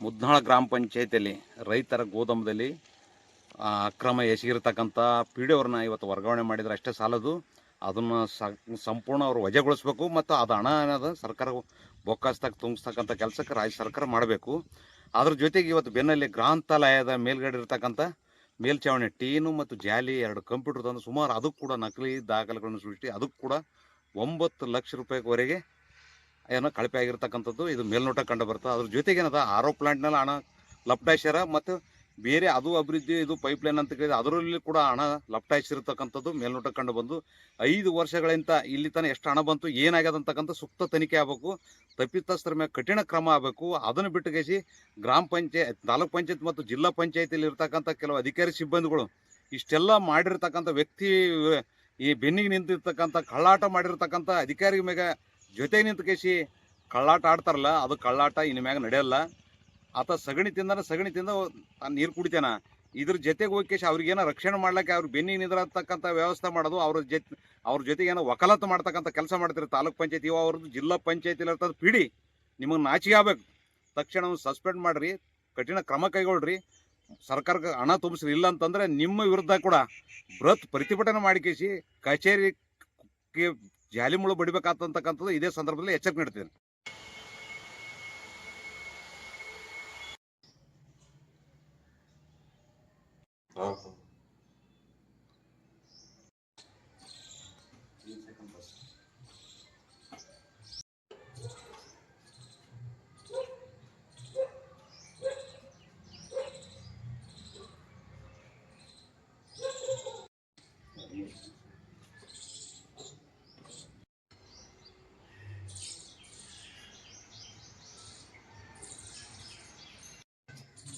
ಮುದ್ನಾಳ ಗ್ರಾಮ ಪಂಚಾಯತಿಯಲ್ಲಿ ರೈತರ ಗೋದಾಮದಲ್ಲಿ ಅಕ್ರಮ ಎಸಗಿರ್ತಕ್ಕಂಥ ಪಿ ಡಿ ಇವತ್ತು ವರ್ಗಾವಣೆ ಮಾಡಿದರೆ ಅಷ್ಟೇ ಸಾಲದು. ಅದನ್ನು ಸಂಪೂರ್ಣ ಅವರು ವಜೆಗೊಳಿಸ್ಬೇಕು ಮತ್ತು ಅದು ಹಣ ಅನ್ನೋದು ಸರ್ಕಾರ ಬೊಕ್ಕಾಸ್ದಾಗ ತುಂಬಿಸ್ತಕ್ಕಂಥ ಕೆಲಸಕ್ಕೆ ರಾಜ್ಯ ಸರ್ಕಾರ ಮಾಡಬೇಕು. ಅದ್ರ ಜೊತೆಗೆ ಇವತ್ತು ಬೆನ್ನಲ್ಲಿ ಗ್ರಂಥಾಲಯದ ಮೇಲ್ಗಡೆ ಇರ್ತಕ್ಕಂಥ ಮೇಲ್ಚಾವಣಿ ಟೀನು ಮತ್ತು ಜಾಲಿ ಎರಡು ಕಂಪ್ಯೂಟರ್ ತಂದು ಸುಮಾರು ಅದಕ್ಕೆ ಕೂಡ ನಕಲಿ ದಾಖಲೆಗಳನ್ನು ಸೃಷ್ಟಿ, ಅದಕ್ಕೆ ಕೂಡ ಒಂಬತ್ತು ಲಕ್ಷ ರೂಪಾಯಿವರೆಗೆ ಏನೋ ಕಳಪೆ ಆಗಿರ್ತಕ್ಕಂಥದ್ದು ಇದು ಮೇಲ್ನೋಟ ಕಂಡು ಬರ್ತದೆ ಅದ್ರ ಜೊತೆಗೆ ಏನದ, ಆರೋ ಪ್ಲಾಂಟ್ನಲ್ಲಿ ಹಣ ಲಪ್ಟಾಯಿಸ್ಯಾರ ಮತ್ತು ಬೇರೆ ಅದು ಅಭಿವೃದ್ಧಿ, ಇದು ಪೈಪ್ಲೈನ್ ಅಂತ ಕೇಳಿದ್ರೆ ಅದರಲ್ಲಿ ಕೂಡ ಹಣ ಲಪ್ಟಾಯಿಸಿರ್ತಕ್ಕಂಥದ್ದು ಮೇಲ್ನೋಟ ಕಂಡು ಬಂದು ಐದು ವರ್ಷಗಳಿಂದ ಇಲ್ಲಿ ತನಕ ಎಷ್ಟು ಹಣ ಬಂತು, ಏನಾಗ್ಯದ ಅಂತಕ್ಕಂಥ ಸೂಕ್ತ ತನಿಖೆ ಆಗಬೇಕು, ತಪ್ಪಿತಸ್ಥರ ಮೇಲೆ ಕಠಿಣ ಕ್ರಮ ಆಗಬೇಕು, ಅದನ್ನು ಬಿಟ್ಟುಗೇಸಿ ಗ್ರಾಮ ಪಂಚಾಯತ್, ತಾಲೂಕ್ ಪಂಚಾಯತ್ ಮತ್ತು ಜಿಲ್ಲಾ ಪಂಚಾಯತಿಯಲ್ಲಿ ಇರ್ತಕ್ಕಂಥ ಕೆಲವು ಅಧಿಕಾರಿ ಸಿಬ್ಬಂದಿಗಳು ಇಷ್ಟೆಲ್ಲ ಮಾಡಿರ್ತಕ್ಕಂಥ ವ್ಯಕ್ತಿ, ಈ ಬೆನ್ನಿಗೆ ನಿಂತಿರ್ತಕ್ಕಂಥ ಕಳ್ಳಾಟ ಮಾಡಿರ್ತಕ್ಕಂಥ ಅಧಿಕಾರಿ ಮ್ಯಾಗ ಜೊತೆಗೆ ನಿಂತು ಕೇಸಿ ಕಳ್ಳಾಟ ಆಡ್ತಾರಲ್ಲ, ಅದು ಕಳ್ಳಾಟ ಇನ್ನು ಮ್ಯಾಗ ನಡೆಯಲ್ಲ. ಆತ ಸಗಣಿ ತಿಂದನ ಸಗಣಿ ತಿಂದ ನೀರು ಕುಡಿತಾನ. ಇದ್ರ ಜೊತೆಗೆ ಹೋಗಿ ಕೇಸಿ ಅವ್ರಿಗೇನೋ ರಕ್ಷಣೆ ಮಾಡ್ಲಿಕ್ಕೆ ಅವ್ರ ಬೆನ್ನಿಗೆ ನಿಂದಿರತಕ್ಕಂಥ ವ್ಯವಸ್ಥೆ ಮಾಡೋದು, ಅವ್ರ ಜೊತೆ, ಅವ್ರ ಜೊತೆಗೆ ಏನೋ ವಕಾಲತ್ತು ಮಾಡ್ತಕ್ಕಂಥ ಕೆಲಸ ಮಾಡ್ತಾರೆ ತಾಲೂಕ್ ಪಂಚಾಯತಿ ಇವ ಅವ್ರದ್ದು, ಜಿಲ್ಲಾ ಪಂಚಾಯತಿಲಿ ಇರ್ತದ ಪಿಡಿ. ನಿಮಗೆ ನಾಚಿಗೆ ಆಗ್ಬೇಕು. ತಕ್ಷಣ ಸಸ್ಪೆಂಡ್ ಮಾಡ್ರಿ, ಕಠಿಣ ಕ್ರಮ ಕೈಗೊಳ್ರಿ. ಸರ್ಕಾರಕ್ಕೆ ಹಣ ತುಂಬಿಸ್ರಿ ಇಲ್ಲ ಅಂತಂದ್ರೆ ನಿಮ್ಮ ವಿರುದ್ಧ ಕೂಡ ಬೃಹತ್ ಪ್ರತಿಭಟನೆ ಮಾಡಿಕೇಸಿ ಕಚೇರಿಗೆ ಜಾಲಿ ಮುಳು ಬಡಿಬೇಕಾದಂತಕ್ಕಂಥದ್ದು ಇದೇ ಸಂದರ್ಭದಲ್ಲಿ ಎಚ್ಚರಿಕೆ ನೀಡ್ತೀನಿ.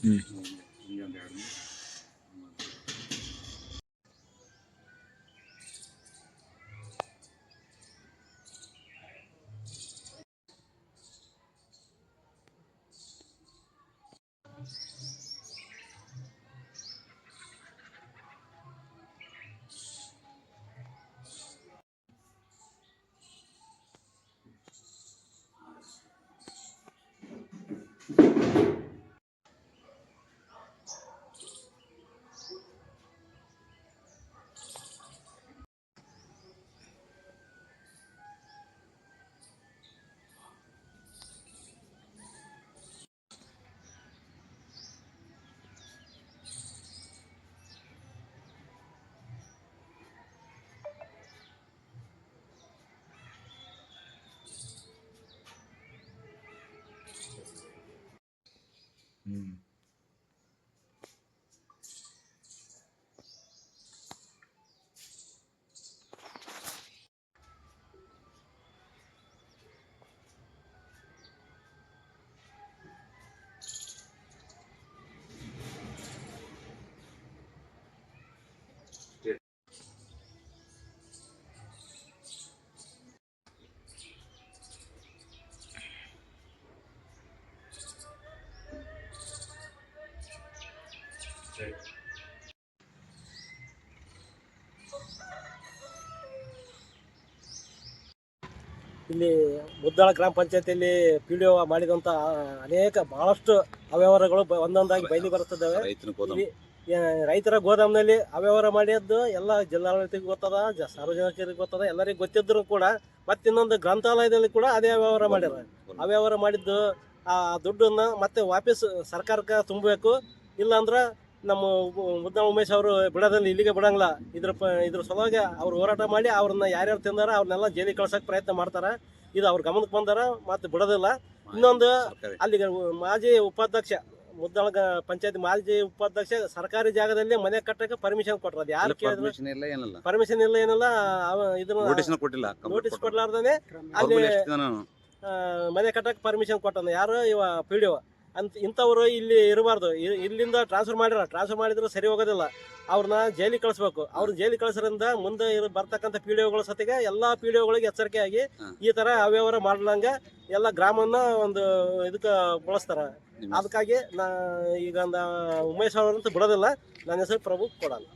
嗯。ಇಲ್ಲಿ ಮುದ್ದಾಳ ಗ್ರಾಮ ಪಂಚಾಯತಿಯಲ್ಲಿ ಪಿ ಡಿ ಒ ಮಾಡಿದಂಥ ಅನೇಕ ಬಹಳಷ್ಟು ಅವ್ಯವಹಾರಗಳು ಬ- ಒಂದೊಂದಾಗಿ ಬಯಲಿ ಬರುತ್ತಿದ್ದಾವೆ. ರೈತರ ಗೋದಾಮಿನಲ್ಲಿ ಅವ್ಯವಹಾರ ಮಾಡಿದ್ದು ಎಲ್ಲ ಜಿಲ್ಲಾಡಳಿತಕ್ಕೆ ಗೊತ್ತದ ಸಾರ್ವಜನಿಕರಿಗೆ ಗೊತ್ತದ ಎಲ್ಲರಿಗೂ ಗೊತ್ತಿದ್ರು ಕೂಡ ಮತ್ತೆ ಇನ್ನೊಂದು ಗ್ರಂಥಾಲಯದಲ್ಲಿ ಕೂಡ ಅದೇ ಅವ್ಯವಹಾರ ಮಾಡ್ಯಾರ ಅವ್ಯವಹಾರ ಮಾಡಿದ್ದು ಆ ದುಡ್ಡನ್ನ ಮತ್ತೆ ವಾಪಸ್ ಸರ್ಕಾರಕ್ಕೆ ತುಂಬಬೇಕು. ಇಲ್ಲಾಂದ್ರೆ ನಮ್ಮ ಮುದ್ದಾಳ ಉಮೇಶ್ ಅವರು ಬಿಡೋದಲ್ಲಿ ಇಲ್ಲಿಗೆ ಬಿಡಂಗಿಲ್ಲ. ಇದ್ರ ಪ ಇದ್ರ ಸಲುವಾಗಿ ಅವ್ರು ಹೋರಾಟ ಮಾಡಿ ಅವ್ರನ್ನ ಯಾರ್ಯಾರು ತಿಂದಾರ ಅವ್ರನ್ನೆಲ್ಲ ಜೈಲಿಗೆ ಕಳ್ಸೋಕೆ ಪ್ರಯತ್ನ ಮಾಡ್ತಾರೆ. ಇದು ಅವ್ರ ಗಮನಕ್ಕೆ ಬಂದಾರ ಮತ್ತೆ ಬಿಡೋದಿಲ್ಲ. ಇನ್ನೊಂದು ಅಲ್ಲಿಗೆ ಮಾಜಿ ಉಪಾಧ್ಯಕ್ಷ ಮುದ್ದಾಳ ಪಂಚಾಯತ್ ಮಾಜಿ ಉಪಾಧ್ಯಕ್ಷ ಸರ್ಕಾರಿ ಜಾಗದಲ್ಲಿ ಮನೆ ಕಟ್ಟಕ್ಕೆ ಪರ್ಮಿಷನ್ ಕೊಟ್ಟರು ಅದು ಯಾರು ಕೇಳಿದ್ರು? ಪರ್ಮಿಷನ್ ಇಲ್ಲ ಏನಿಲ್ಲ. ಇದನ್ನ ಕೊಟ್ಟಿಲ್ಲ ನೋಟಿಸ್ ಕೊಡ್ಲಾರ್ದೇ ಅಲ್ಲಿ ಮನೆ ಕಟ್ಟಕ್ಕೆ ಪರ್ಮಿಷನ್ ಕೊಟ್ಟನ. ಯಾರು? ಇವ ಪಿ ಡಿ ಒ ಅಂತ ಇಂಥವ್ರು ಇಲ್ಲಿ ಇರಬಾರ್ದು. ಇಲ್ಲಿಂದ ಟ್ರಾನ್ಸ್ಫರ್ ಮಾಡಿರ ಟ್ರಾನ್ಸ್ಫರ್ ಮಾಡಿದ್ರೆ ಸರಿ ಹೋಗೋದಿಲ್ಲ. ಅವ್ರನ್ನ ಜೈಲಿಗೆ ಕಳಿಸ್ಬೇಕು. ಅವ್ರನ್ನ ಜೈಲಿಗೆ ಕಳಿಸೋದ್ರಿಂದ ಮುಂದೆ ಇರೋ ಬರ್ತಕ್ಕಂಥ ಪಿ ಡಿ ಒಗಳ ಸತಿಗೆ ಎಲ್ಲ ಪಿ ಡಿ ಒಗಳಿಗೆ ಎಚ್ಚರಿಕೆ ಆಗಿ ಈ ಥರ ಅವ್ಯವಹಾರ ಮಾಡ್ಲಂಗೆ ಎಲ್ಲ ಗ್ರಾಮನ್ನ ಒಂದು ಇದಕ್ಕೆ ಬಳಸ್ತಾರ. ಅದಕ್ಕಾಗಿ ನಾ ಈಗ ಒಂದು ಉಮೇಶ್ ಅವರಂತೂ ಬಿಡೋದಿಲ್ಲ. ನನ್ನ ಹೆಸರು ಪ್ರಭು ಕೊಡಲ್ಲ